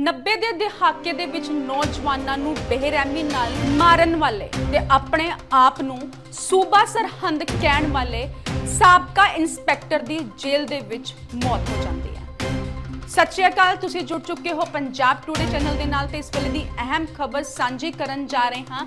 90 ਦੇ ਦਹਾਕੇ ਦੇ ਵਿੱਚ ਨੌਜਵਾਨਾਂ ਨੂੰ ਬੇਰਹਿਮੀ ਨਾਲ ਮਾਰਨ ਵਾਲੇ ਤੇ ਆਪਣੇ ਆਪ ਨੂੰ ਸੂਬਾ ਸਰਹੰਦ ਕਹਿਣ ਵਾਲੇ ਸਾਬਕਾ ਇੰਸਪੈਕਟਰ ਦੀ ਜੇਲ੍ਹ ਦੇ ਵਿੱਚ ਮੌਤ ਹੋ ਜਾਂਦੀ ਹੈ। ਸਤਿ ਸ਼੍ਰੀ ਅਕਾਲ, ਤੁਸੀਂ ਜੁੜ ਚੁੱਕੇ ਹੋ ਪੰਜਾਬ ਟੂਡੇ ਚੈਨਲ ਦੇ ਨਾਲ ਤੇ ਇਸ ਵੇਲੇ ਦੀ ਅਹਿਮ ਖਬਰ ਸਾਂਝੀ ਕਰਨ ਜਾ ਰਹੇ ਹਾਂ।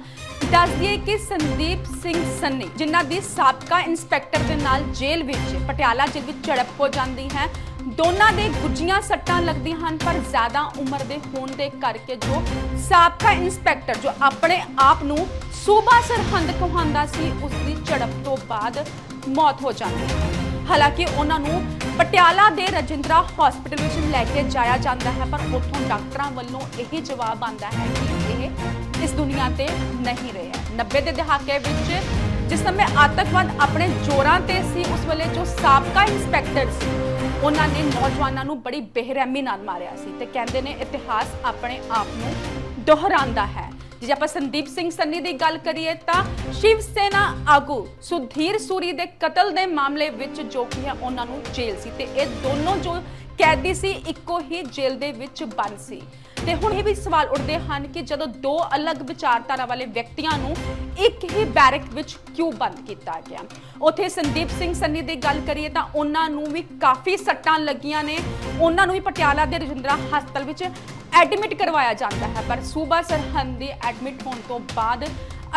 ਦੱਸ ਦਈਏ ਕਿ ਸੰਦੀਪ ਸਿੰਘ ਸੰਨੀ, ਜਿਨ੍ਹਾਂ ਦੀ ਸਾਬਕਾ ਇੰਸਪੈਕਟਰ ਦੇ ਨਾਲ ਜੇਲ੍ਹ ਵਿੱਚ, ਪਟਿਆਲਾ ਜੇਲ੍ਹ ਵਿੱਚ ਝੜਪ ਹੋ ਜਾਂਦੀ ਹੈ ਦੋਨਾਂ ਦੇ ਗੁੱਜੀਆਂ ਸੱਟਾਂ ਲੱਗਦੀਆਂ ਹਨ, ਪਰ ਜ਼ਿਆਦਾ ਉਮਰ ਦੇ ਹੋਣ ਦੇ ਕਰਕੇ ਜੋ ਸਾਬਕਾ ਇੰਸਪੈਕਟਰ ਜੋ ਆਪਣੇ ਆਪ ਨੂੰ ਸੂਬਾ ਸਰਹੰਦ ਕਹਾਉਂਦਾ ਸੀ, ਉਸ ਦੀ ਝੜਪ ਤੋਂ ਬਾਅਦ ਮੌਤ ਹੋ ਜਾਂਦੀ ਹੈ। ਹਾਲਾਂਕਿ ਉਹਨਾਂ ਨੂੰ ਪਟਿਆਲਾ ਦੇ ਰਜਿੰਦਰਾ ਹਸਪੀਟਲ ਵਿੱਚ ਲੈ ਕੇ ਜਾਇਆ ਜਾਂਦਾ ਹੈ, ਪਰ ਉੱਥੋਂ ਡਾਕਟਰਾਂ ਵੱਲੋਂ ਇਹ ਜਵਾਬ ਆਉਂਦਾ ਹੈ ਕਿ ਇਹ ਇਸ ਦੁਨੀਆ ਤੇ ਨਹੀਂ ਰਿਹਾ 90 ਦੇ ਦਹਾਕੇ ਵਿੱਚ ਜਿਸ ਸਮੇਂ ਆਤੰਕਵਾਦ ਆਪਣੇ ਜ਼ੋਰਾਂ ਤੇ ਸੀ, ਉਸ ਵੇਲੇ ਜੋ ਸਾਬਕਾ ਇੰਸਪੈਕਟਰ ਸੀ ਉਹਨਾਂ ਨੇ ਨੌਜਵਾਨਾਂ ਨੂੰ ਬੜੀ ਬੇਰਹਿਮੀ ਨਾਲ ਮਾਰਿਆ ਸੀ ਤੇ ਕਹਿੰਦੇ ਨੇ ਇਤਿਹਾਸ ਆਪਣੇ ਆਪ ਨੂੰ ਦੁਹਰਾਉਂਦਾ ਹੈ। ਜੇ ਆਪਾਂ ਸੰਦੀਪ ਸਿੰਘ ਸੰਨੀ ਦੀ ਗੱਲ ਕਰੀਏ ਤਾਂ ਸ਼ਿਵ ਸੈਨਾ ਆਗੂ ਸੁਧੀਰ ਸੂਰੀ ਦੇ ਕਤਲ ਦੇ ਮਾਮਲੇ ਵਿੱਚ ਜੋ ਕਿ ਹੈ, ਉਹਨਾਂ ਨੂੰ ਜੇਲ੍ਹ ਸੀ ਤੇ ਇਹ ਦੋਨੋਂ ਜੋ ਕੈਦੀ ਸੀ, ਇੱਕੋ ਹੀ ਜੇਲ੍ਹ ਦੇ ਵਿੱਚ ਬੰਦ ਸੀ। ਤੇ ਹੁਣ ਇਹ ਵੀ ਸਵਾਲ ਉੱਠਦੇ ਹਨ ਕਿ ਜਦੋਂ ਦੋ ਅਲੱਗ ਵਿਚਾਰਧਾਰਾ ਵਾਲੇ ਵਿਅਕਤੀਆਂ ਨੂੰ ਇੱਕ ਹੀ ਬੈਰਕ ਵਿੱਚ ਕਿਉਂ ਬੰਦ ਕੀਤਾ ਗਿਆ? ਉਥੇ ਸੰਦੀਪ ਸਿੰਘ ਸੰਨੀ ਦੀ ਗੱਲ ਕਰੀਏ ਤਾਂ ਉਹਨਾਂ ਨੂੰ ਵੀ ਕਾਫੀ ਸੱਟਾਂ ਲੱਗੀਆਂ ਨੇ। ਉਹਨਾਂ ਨੂੰ ਵੀ ਪਟਿਆਲਾ ਦੇ ਰਜਿੰਦਰਾ ਹਸਪਤਾਲ ਵਿੱਚ ਐਡਮਿਟ ਕਰਵਾਇਆ ਜਾਂਦਾ ਹੈ। ਪਰ ਸੂਬਾ ਸਰਹੰਦ ਦੇ ਐਡਮਿਟ ਹੋਣ ਤੋਂ ਬਾਅਦ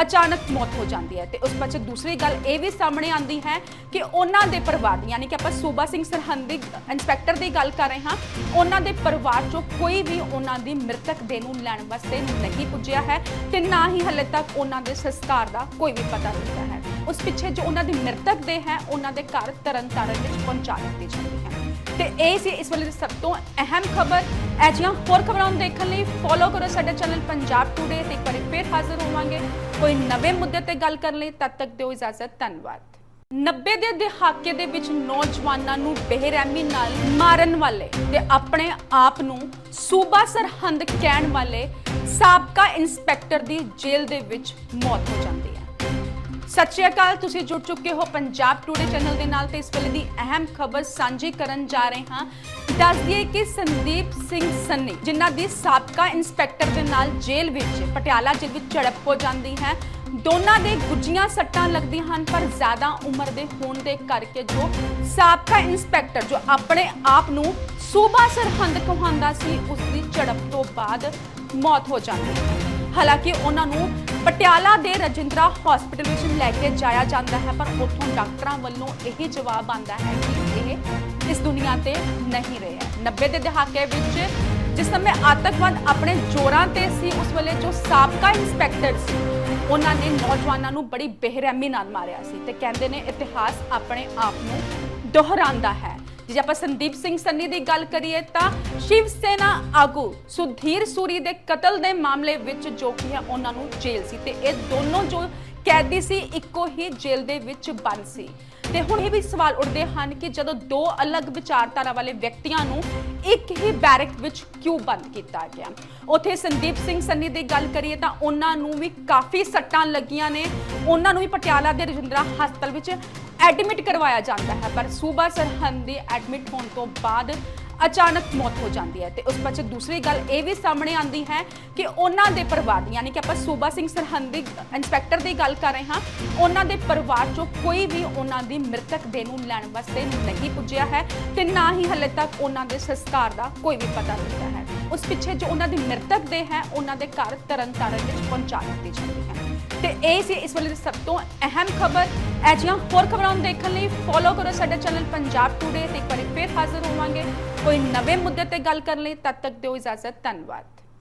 ਅਚਾਨਕ ਮੌਤ ਹੋ ਜਾਂਦੀ ਹੈ ਤੇ ਉਸ ਪਿੱਛੇ ਦੂਸਰੀ ਗੱਲ ਇਹ ਵੀ ਸਾਹਮਣੇ ਆਉਂਦੀ ਹੈ ਕਿ ਉਹਨਾਂ ਦੇ ਪਰਿਵਾਰ ਦੀ, ਯਾਨੀ ਕਿ ਆਪਾਂ ਸੂਬਾ ਸਿੰਘ ਸਰਹੰਦ ਇੰਸਪੈਕਟਰ ਦੀ ਗੱਲ ਕਰ ਰਹੇ ਹਾਂ, ਉਹਨਾਂ ਦੇ ਪਰਿਵਾਰ ਚੋਂ ਕੋਈ ਵੀ ਉਹਨਾਂ ਦੀ ਮ੍ਰਿਤਕ ਦੇਹ ਨੂੰ ਲੈਣ ਵਾਸਤੇ ਨਹੀਂ ਪੁੱਜਿਆ ਹੈ ਤੇ ਨਾ ਹੀ ਹਲੇ ਤੱਕ ਉਹਨਾਂ ਦੇ ਸੰਸਕਾਰ ਦਾ ਕੋਈ ਵੀ ਪਤਾ ਨਹੀਂ ਹੈ। ਉਸ ਪਿੱਛੇ ਜੋ ਉਹਨਾਂ ਦੀ ਮ੍ਰਿਤਕ ਦੇਹ ਹੈ, ਉਹਨਾਂ ਦੇ ਘਰ ਤਰਨ ਤਾਰਨ ਵਿੱਚ ਪਹੁੰਚਾ ਦਿੱਤੀ ਜਾਂਦੀ ਹੈ। ਤੇ ਇਹ ਸੀ ਇਸ ਵੇਲੇ ਦੀ ਸਭ ਤੋਂ ਅਹਿਮ ਖਬਰ। ਐਜੀਆਂ ਹੋਰ ਖਬਰਾਂ ਨੂੰ ਦੇਖਣ ਲਈ ਫੋਲੋ ਕਰੋ ਸਾਡੇ ਚੈਨਲ ਪੰਜਾਬ ਟੂਡੇ ਤੇ ਇੱਕ ਵਾਰੀ ਫਿਰ ਹਾਜ਼ਰ ਹੋਵਾਂਗੇ। ਕੋਈ ਨਵੇਂ ਮੁੱਦੇ ਤੇ ਗੱਲ ਕਰਨ ਲਈ ਤਦ ਤੱਕ ਦਿਓ ਇਜਾਜ਼ਤ, ਧੰਨਵਾਦ। 90 ਦੇ ਦਹਾਕੇ ਦੇ ਵਿੱਚ ਨੌਜਵਾਨਾਂ ਨੂੰ ਬੇਰਹਿਮੀ ਨਾਲ ਮਾਰਨ ਵਾਲੇ ਤੇ ਆਪਣੇ ਆਪ ਨੂੰ ਸੂਬਾ ਸਰਹੰਦ ਕਹਿਣ ਵਾਲੇ ਸਾਬਕਾ ਇੰਸਪੈਕਟਰ ਦੀ ਜੇਲ੍ਹ ਦੇ ਵਿੱਚ ਮੌਤ ਹੋ ਜਾਂਦੀ ਹੈ। ਸਤਿ ਸ਼੍ਰੀ ਅਕਾਲ, ਤੁਸੀਂ ਜੁੜ ਚੁੱਕੇ ਹੋ ਪੰਜਾਬ ਟੂਡੇ ਚੈਨਲ ਦੇ ਨਾਲ ਤੇ ਇਸ ਵੇਲੇ ਦੀ ਅਹਿਮ ਖਬਰ ਸਾਂਝੀ ਕਰਨ ਜਾ ਰਹੇ ਹਾਂ। ਦੱਸ ਦਈਏ ਕਿ ਸੰਦੀਪ ਸਿੰਘ ਸੰਨੀ, ਜਿਨ੍ਹਾਂ ਦੀ ਸਾਬਕਾ ਇੰਸਪੈਕਟਰ ਦੇ ਨਾਲ ਜੇਲ੍ਹ ਵਿੱਚ ਪਟਿਆਲਾ ਜੇਲ੍ਹ ਵਿੱਚ ਝੜਪ ਹੋ ਜਾਂਦੀ ਹੈ, ਦੋਨਾਂ ਦੇ ਗੁੱਜੀਆਂ ਸੱਟਾਂ ਲੱਗਦੀਆਂ ਹਨ, ਪਰ ਜ਼ਿਆਦਾ ਉਮਰ ਦੇ ਹੋਣ ਦੇ ਕਰਕੇ ਜੋ ਸਾਬਕਾ ਇੰਸਪੈਕਟਰ, ਜੋ ਆਪਣੇ ਆਪ ਨੂੰ ਸੂਬਾ ਸਰਹੰਦ ਕਹਾਉਂਦਾ ਸੀ, ਉਸ ਦੀ ਝੜਪ ਤੋਂ ਬਾਅਦ ਮੌਤ ਹੋ ਜਾਂਦੀ ਹੈ। ਹਾਲਾਂਕਿ ਉਹਨਾਂ ਨੂੰ ਪਟਿਆਲਾ ਦੇ ਰਜਿੰਦਰਾ ਹਸਪੀਟਲ ਵਿੱਚ ਲੈ ਕੇ ਜਾਇਆ ਜਾਂਦਾ ਹੈ, ਪਰ ਉੱਥੋਂ ਡਾਕਟਰਾਂ ਵੱਲੋਂ ਇਹ ਜਵਾਬ ਆਉਂਦਾ ਹੈ ਕਿ ਇਹ ਇਸ ਦੁਨੀਆ ਤੇ ਨਹੀਂ ਰਿਹਾ। 90 ਦੇ ਦਹਾਕੇ ਵਿੱਚ ਜਿਸ ਸਮੇਂ ਆਤੰਕਵਾਦ ਆਪਣੇ ਜ਼ੋਰਾਂ ਤੇ ਸੀ, ਉਸ ਵੇਲੇ ਜੋ ਸਾਬਕਾ ਇੰਸਪੈਕਟਰ ਸੀ, ਉਹਨਾਂ ਨੇ ਨੌਜਵਾਨਾਂ ਨੂੰ ਬੜੀ ਬੇਰਹਿਮੀ ਨਾਲ ਮਾਰਿਆ ਸੀ ਤੇ ਕਹਿੰਦੇ ਨੇ ਇਤਿਹਾਸ ਆਪਣੇ ਆਪ ਨੂੰ ਦੁਹਰਾਉਂਦਾ ਹੈ। ਜੇ ਆਪਾਂ ਸੰਦੀਪ ਸਿੰਘ ਸੰਨੀ ਦੀ ਗੱਲ ਕਰੀਏ ਤਾਂ ਸ਼ਿਵ ਸੈਨਾ ਆਗੂ ਸੁਧੀਰ ਸੂਰੀ ਦੇ ਕਤਲ ਦੇ ਮਾਮਲੇ ਵਿੱਚ ਜੋ ਕਿ ਹੈ, ਉਹਨਾਂ ਨੂੰ ਜੇਲ੍ਹ ਸੀ ਤੇ ਇਹ ਦੋਨੋਂ ਜੋ ਕੈਦੀ ਸੀ, ਇੱਕੋ ਹੀ ਜੇਲ੍ਹ ਦੇ ਵਿੱਚ ਬੰਦ ਸੀ। ਤੇ ਹੁਣ ਇਹ ਵੀ ਸਵਾਲ ਉੱਠਦੇ ਹਨ ਕਿ ਜਦੋਂ ਦੋ ਅਲੱਗ ਵਿਚਾਰਧਾਰਾ ਵਾਲੇ ਵਿਅਕਤੀਆਂ ਨੂੰ ਇੱਕ ਹੀ ਬੈਰਕ ਵਿੱਚ ਕਿਉਂ ਬੰਦ ਕੀਤਾ ਗਿਆ? ਉਥੇ ਸੰਦੀਪ ਸਿੰਘ ਸੰਨੀ ਦੀ ਗੱਲ ਕਰੀਏ ਤਾਂ ਉਹਨਾਂ ਨੂੰ ਵੀ ਕਾਫੀ ਸੱਟਾਂ ਲੱਗੀਆਂ ਨੇ। ਉਹਨਾਂ ਨੂੰ ਵੀ ਪਟਿਆਲਾ ਦੇ ਰਜਿੰਦਰਾ ਹਸਪਤਾਲ ਵਿੱਚ ਐਡਮਿਟ ਕਰਵਾਇਆ ਜਾਂਦਾ ਹੈ, ਪਰ ਸੂਬਾ ਸਰਹੰਦ ਦੇ ਐਡਮਿਟ ਹੋਣ ਤੋਂ ਬਾਅਦ ਅਚਾਨਕ ਮੌਤ ਹੋ ਜਾਂਦੀ ਹੈ ਤੇ ਉਸ ਪਿੱਛੇ ਦੂਸਰੀ ਗੱਲ ਇਹ ਵੀ ਸਾਹਮਣੇ ਆਉਂਦੀ ਹੈ ਕਿ ਉਹਨਾਂ ਦੇ ਪਰਿਵਾਰ ਦੀ, ਯਾਨੀ ਕਿ ਆਪਾਂ ਸੂਬਾ ਸਿੰਘ ਸਰਹੰਦ ਦੇ ਇੰਸਪੈਕਟਰ ਦੀ ਗੱਲ ਕਰ ਰਹੇ ਹਾਂ, ਉਹਨਾਂ ਦੇ ਪਰਿਵਾਰ ਚੋਂ ਕੋਈ ਵੀ ਉਹਨਾਂ ਦੀ ਮ੍ਰਿਤਕ ਦੇਹ ਨੂੰ ਲੈਣ ਵਾਸਤੇ ਨਹੀਂ ਪੁੱਜਿਆ ਹੈ ਤੇ ਨਾ ਹੀ ਹਲੇ ਤੱਕ ਉਹਨਾਂ ਦੇ ਸੰਸਕਾਰ ਦਾ ਕੋਈ ਵੀ ਪਤਾ ਲੱਗਦਾ ਹੈ। ਉਸ ਪਿੱਛੇ ਜੋ ਉਹਨਾਂ ਦੀ ਮ੍ਰਿਤਕ ਦੇਹ ਹੈ, ਉਹਨਾਂ ਦੇ ਘਰ ਤਰਨਤਾਰਨ ਵਿੱਚ ਪਹੁੰਚਾ ਦਿੱਤੀ ਜਾਂਦੀ ਹੈ। ਤੇ ਇਹ ਸੀ ਇਸ ਵੇਲੇ ਦੀ ਸਭ ਤੋਂ ਅਹਿਮ ਖਬਰ। ਐਜੀਆਂ ਹੋਰ ਖਬਰਾਂ ਨੂੰ ਦੇਖਣ ਲਈ ਫੋਲੋ ਕਰੋ ਸਾਡਾ ਚੈਨਲ ਪੰਜਾਬ ਟੂਡੇ ਤੇ ਇੱਕ ਵਾਰੀ ਫਿਰ ਹਾਜ਼ਰ ਹੋਵਾਂਗੇ। ਕੋਈ ਨਵੇਂ ਮੁੱਦੇ ਤੇ ਗੱਲ ਕਰਨ ਲਈ ਤਦ ਤੱਕ ਦਿਓ ਇਜਾਜ਼ਤ, ਧੰਨਵਾਦ।